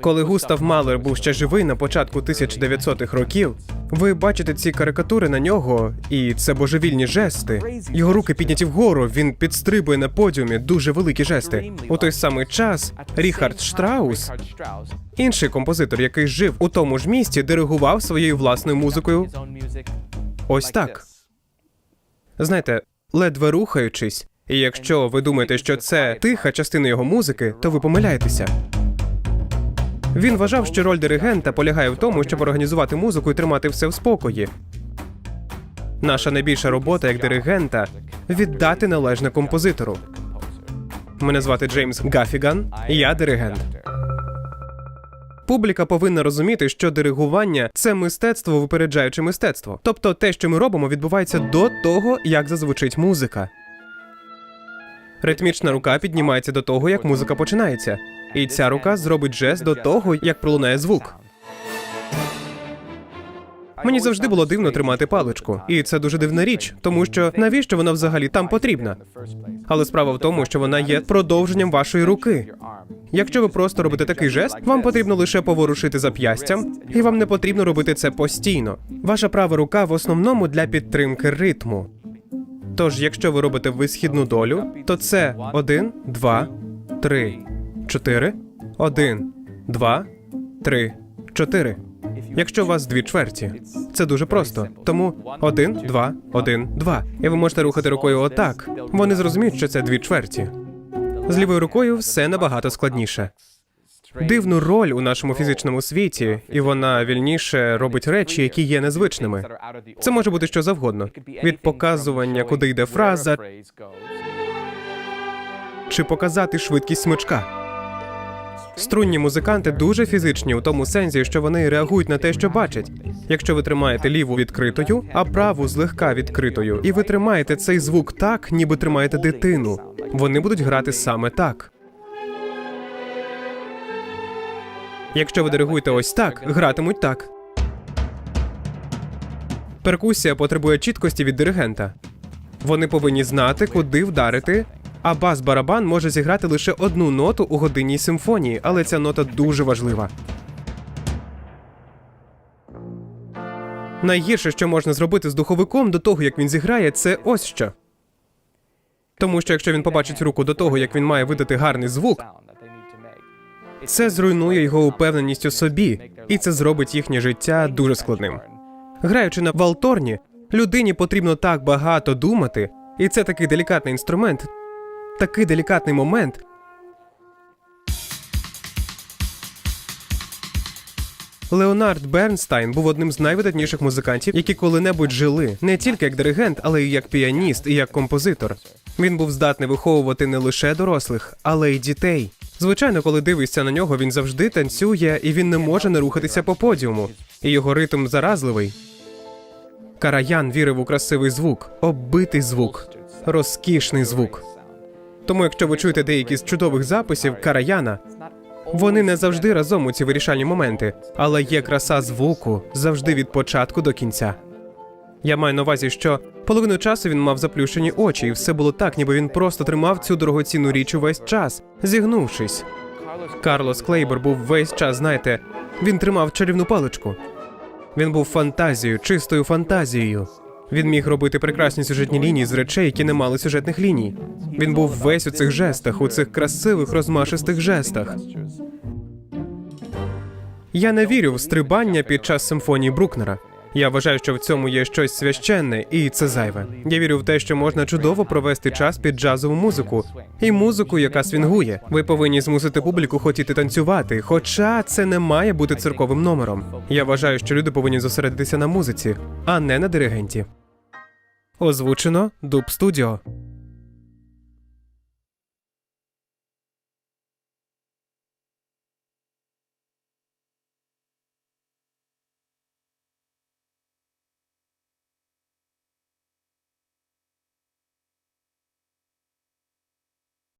Коли Густав Малер був ще живий на початку 1900-х років, ви бачите ці карикатури на нього, і це божевільні жести. Його руки підняті вгору, він підстрибує на подіумі, дуже великі жести. У той самий час Ріхард Штраус, інший композитор, який жив у тому ж місті, диригував своєю власною музикою. Ось так. Знаєте, ледве рухаючись, і якщо ви думаєте, що це тиха частина його музики, то ви помиляєтеся. Він вважав, що роль диригента полягає в тому, щоб організувати музику і тримати все в спокої. Наша найбільша робота як диригента віддати належне композитору. Мене звати Джеймс Гафіган, я диригент. Публіка повинна розуміти, що диригування це мистецтво, випереджаючи мистецтво. Тобто те, що ми робимо, відбувається до того, як зазвучить музика. Ритмічна рука піднімається до того, як музика починається. І ця рука зробить жест до того, як пролунає звук. Мені завжди було дивно тримати паличку, і це дуже дивна річ, тому що навіщо вона взагалі там потрібна? Але справа в тому, що вона є продовженням вашої руки. Якщо ви просто робите такий жест, вам потрібно лише поворушити зап'ястям, і вам не потрібно робити це постійно. Ваша права рука в основному для підтримки ритму. Тож, якщо ви робите висхідну долю, то це 1, 2, 3, 4, 1, 2, 3, 4. Якщо у вас дві чверті, це дуже просто. Тому 1, 2, 1, 2. І ви можете рухати рукою отак. Вони зрозуміють, що це дві чверті. З лівою рукою все набагато складніше. Дивну роль у нашому фізичному світі, і вона вільніше робить речі, які є незвичними. Це може бути що завгодно: від показування, куди йде фраза, чи показати швидкість смичка. Струнні музиканти дуже фізичні у тому сенсі, що вони реагують на те, що бачать. Якщо ви тримаєте ліву відкритою, а праву злегка відкритою, і ви тримаєте цей звук так, ніби тримаєте дитину, вони будуть грати саме так. Якщо ви диригуєте ось так, гратимуть так. Перкусія потребує чіткості від диригента. Вони повинні знати, куди вдарити, а бас-барабан може зіграти лише одну ноту у годинній симфонії, але ця нота дуже важлива. Найгірше, що можна зробити з духовиком до того, як він зіграє, це ось що. Тому що якщо він побачить руку до того, як він має видати гарний звук, це зруйнує його упевненість у собі, і це зробить їхнє життя дуже складним. Граючи на валторні, людині потрібно так багато думати, і це такий делікатний інструмент, такий делікатний момент. Леонард Бернстайн був одним з найвидатніших музикантів, які коли-небудь жили не тільки як диригент, але й як піаніст і як композитор. Він був здатний виховувати не лише дорослих, але й дітей. Звичайно, коли дивишся на нього, він завжди танцює і він не може не рухатися по подіуму. І його ритм заразливий. Караян вірив у красивий звук, оббитий звук, розкішний звук. Тому, якщо ви чуєте деякі з чудових записів Караяна, вони не завжди разом у ці вирішальні моменти, але є краса звуку завжди від початку до кінця. Я маю на увазі, що половину часу він мав заплющені очі, і все було так, ніби він просто тримав цю дорогоцінну річ увесь час, зігнувшись. Карлос Клейбор був весь час, знаєте, він тримав чарівну паличку. Він був фантазією, чистою фантазією. Він міг робити прекрасні сюжетні лінії з речей, які не мали сюжетних ліній. Він був весь у цих жестах, у цих красивих розмашистих жестах. Я не вірю в стрибання під час симфонії Брукнера. Я вважаю, що в цьому є щось священне, і це зайве. Я вірю в те, що можна чудово провести час під джазову музику і музику, яка свінгує. Ви повинні змусити публіку хотіти танцювати, хоча це не має бути цирковим номером. Я вважаю, що люди повинні зосередитися на музиці, а не на диригенті. Озвучено Дуб Студіо.